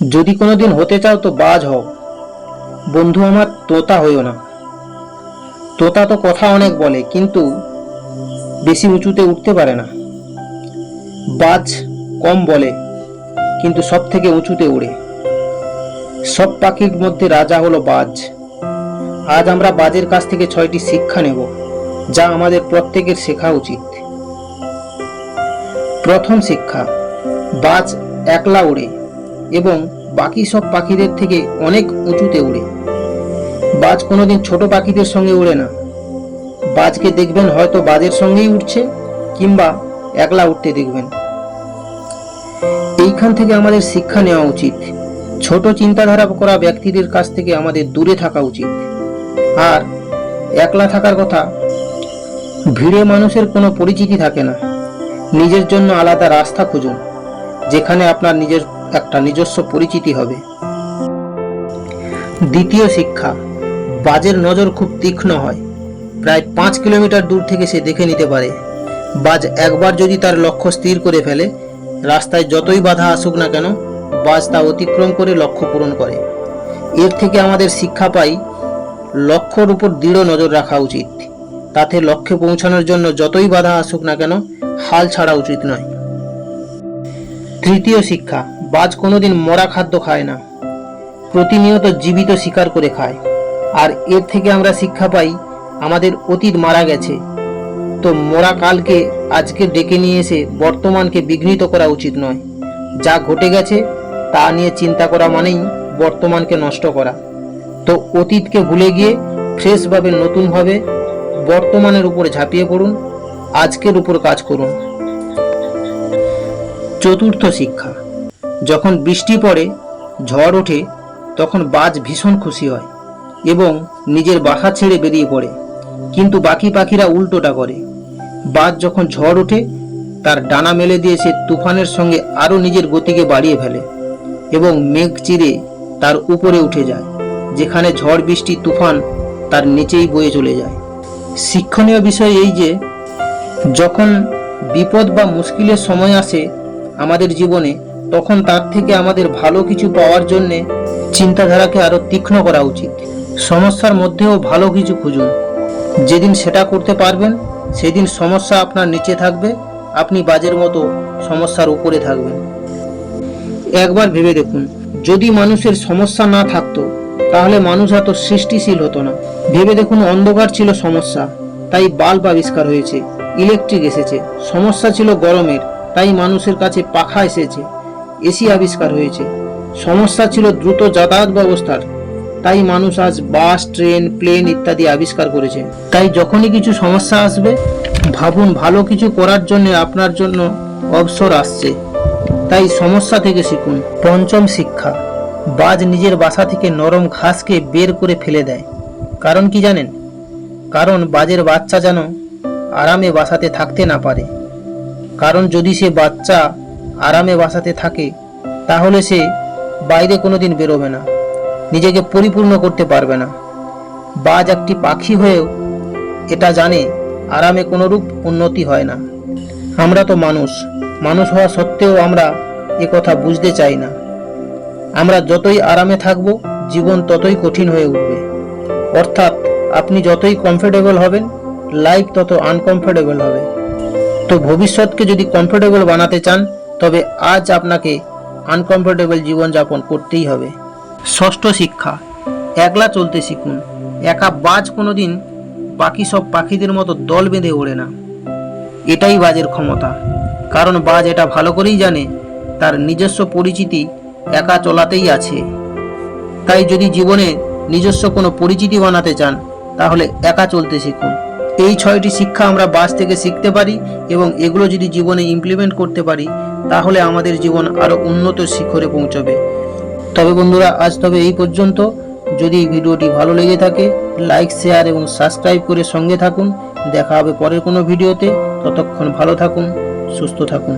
যদি কোনোদিন হতে চাও তো বাজ হও। বন্ধু আমার, তোতা হইও না। তোতা তো কথা অনেক বলে, কিন্তু বেশি উঁচুতে উঠতে পারে না। বাজ কম বলে, কিন্তু সব থেকে উঁচুতে উড়ে। সব পাখির মধ্যে রাজা হলো বাজ। আজ আমরা বাজের কাছ থেকে ছয়টি শিক্ষা নেব, যা আমাদের প্রত্যেকের শেখা উচিত। প্রথম শিক্ষা, বাজ একলা ওড়ে এবং বাকি সব পাখিদের থেকে অনেক উঁচুতে উড়ে। বাজ কোনোদিন ছোট পাখিদের সঙ্গে উড়ে না। বাজকে দেখবেন হয়তো বাজের সঙ্গেই উঠছে কিংবা একলা উঠতে দেখবেন। এইখান থেকে আমাদের শিক্ষা নেওয়া উচিত। ছোট চিন্তাধারা করা ব্যক্তিদের কাছ থেকে আমাদের দূরে থাকা উচিত। আর একলা থাকার কথা, ভিড়ে মানুষের কোনো পরিচিতি থাকে না। নিজের জন্য আলাদা রাস্তা খুঁজুন, যেখানে আপনার নিজের একটা নিজস্ব পরিচিতি হবে। দ্বিতীয় শিক্ষা, বাজের নজর খুব তীক্ষ্ণ হয়। প্রায় পাঁচ কিলোমিটার দূর থেকে সে দেখে নিতে পারে, বাজ একবার যদি তার লক্ষ্য স্থির করে ফেলে, রাস্তায় যতই বাধা আসুক না কেন, বাজ তা অতিক্রম করে লক্ষ্য পূরণ করে। এর থেকে আমাদের শিক্ষা পাই, লক্ষ্যর উপর দৃঢ় নজর রাখা উচিত। তাতে লক্ষ্যে পৌঁছানোর জন্য যতই বাধা আসুক না কেন, হাল ছাড়া উচিত নয়। তৃতীয় শিক্ষা, বাজ কোনোদিন মরা খাদ্য খায় না। প্রতিনিয়ত জীবিত শিকার করে খায়। আর এর থেকে আমরা শিক্ষা পাই, আমাদের অতীত মারা গেছে। তো মরা কালকে আজকে ডেকে নিয়ে এসে বর্তমানকে বিঘ্নিত করা উচিত নয়। যা ঘটে গেছে, তা নিয়ে চিন্তা করা মানেই বর্তমানকে নষ্ট করা। তো অতীতকে ভুলে গিয়ে ফ্রেশভাবে, নতুনভাবে বর্তমানের উপর ঝাঁপিয়ে পড়ুন, আজকের উপর কাজ করুন। চতুর্থ শিক্ষা। যখন বৃষ্টি পড়ে, ঝড় ওঠে, তখন বাজ ভীষণ খুশি হয় এবং নিজের বাসা ছেড়ে বেরিয়ে পড়ে। কিন্তু বাকি পাখিরা উল্টোটা করে। বাজ যখন ঝড় ওঠে, তার ডানা মেলে দিয়ে সে তুফানের সঙ্গে আরও নিজের গতিকে বাড়িয়ে ফেলে এবং মেঘ চিরে তার উপরে উঠে যায়, যেখানে ঝড়, বৃষ্টি, তুফান তার নিচেই বয়ে চলে যায়। শিক্ষণীয় বিষয় এই যে, যখন বিপদ বা মুশকিলের সময় আসে আমাদের জীবনে, তখন তার থেকে আমাদের ভালো কিছু পাওয়ার জন্যে চিন্তাধারাকে আরও তীক্ষ্ণ করা উচিত। সমস্যার মধ্যেও ভালো কিছু খুঁজুন। যেদিন সেটা করতে পারবেন, সেদিন সমস্যা আপনার নিচে থাকবে, আপনি বাজের মতো সমস্যার উপরে থাকবেন। একবার ভেবে দেখুন, যদি মানুষের সমস্যা না থাকতো, তাহলে মানুষ এত সৃষ্টিশীল হতো না। ভেবে দেখুন, অন্ধকার ছিল সমস্যা, তাই বাল্ব আবিষ্কার হয়েছে, ইলেকট্রিক এসেছে, সমস্যা ছিল গরমের। তাই মানুষের কাছে পাখা এসেছে, এসি আবিষ্কার হয়েছে। সমস্যা ছিল দ্রুত যাতায়াত ব্যবস্থার। তাই মানুষ আজ বাস, ট্রেন, প্লেন ইত্যাদি আবিষ্কার করেছে। তাই যখনই কিছু সমস্যা আসবে, ভাবুন ভালো কিছু করার জন্য আপনার জন্য অবসর আসছে। তাই সমস্যা থেকে শিখুন। পঞ্চম শিক্ষা, বাজ নিজের বাসা থেকে নরম ঘাসকে বের করে ফেলে দেয়। কারণ কি জানেন? কারণ বাজের বাচ্চা যেন আরামে বাসাতে থাকতে না পারে। কারণ যদি সে বাচ্চা আরামে বাসাতে থাকে, তাহলে সে বাইরে কোনোদিন বেরোবে না, নিজেকে পরিপূর্ণ করতে পারবে না। বাজ একটি পাখি হয়েও এটা জানে আরামে কোনোরূপ উন্নতি হয় না। আমরা তো মানুষ মানুষ হওয়া সত্ত্বেও আমরা এ কথা বুঝতে চাই না। আমরা যতই আরামে থাকব, জীবন ততই কঠিন হয়ে উঠবে। অর্থাৎ আপনি যতই কমফোর্টেবল হবেন লাইফ তত আনকমফোর্টেবল হবে। তো ভবিষ্যৎকে যদি কমফোর্টেবল বানাতে চান, তবে আজ আপনাকে আনকমফোর্টেবল জীবনযাপন করতেই হবে। ষষ্ঠ শিক্ষা, একলা চলতে শিখুন। একা বাজ কোনোদিন বাকি সব পাখিদের মতো দল বেঁধে ওড়ে না। এটাই বাজের ক্ষমতা। কারণ বাজ এটা ভালো করেই জানে, তার নিজস্ব পরিচিতি একা চলাতেই আছে। তাই যদি জীবনে নিজস্ব কোনো পরিচিতি বানাতে চান, তাহলে একা চলতে শিখুন। এই ছয়টি শিক্ষা আমরা বাস থেকে শিখতে পারি এবং এগুলো যদি জীবনে ইমপ্লিমেন্ট করতে পারি, তাহলে আমাদের জীবন আরও উন্নত শিখরে পৌঁছবে। তবে বন্ধুরা, আজ তবে এই পর্যন্ত। যদি ভিডিওটি ভালো লেগে থাকে লাইক শেয়ার এবং সাবস্ক্রাইব করে সঙ্গে থাকুন। দেখা হবে পরের কোনো ভিডিওতে। ততক্ষণ ভালো থাকুন, সুস্থ থাকুন।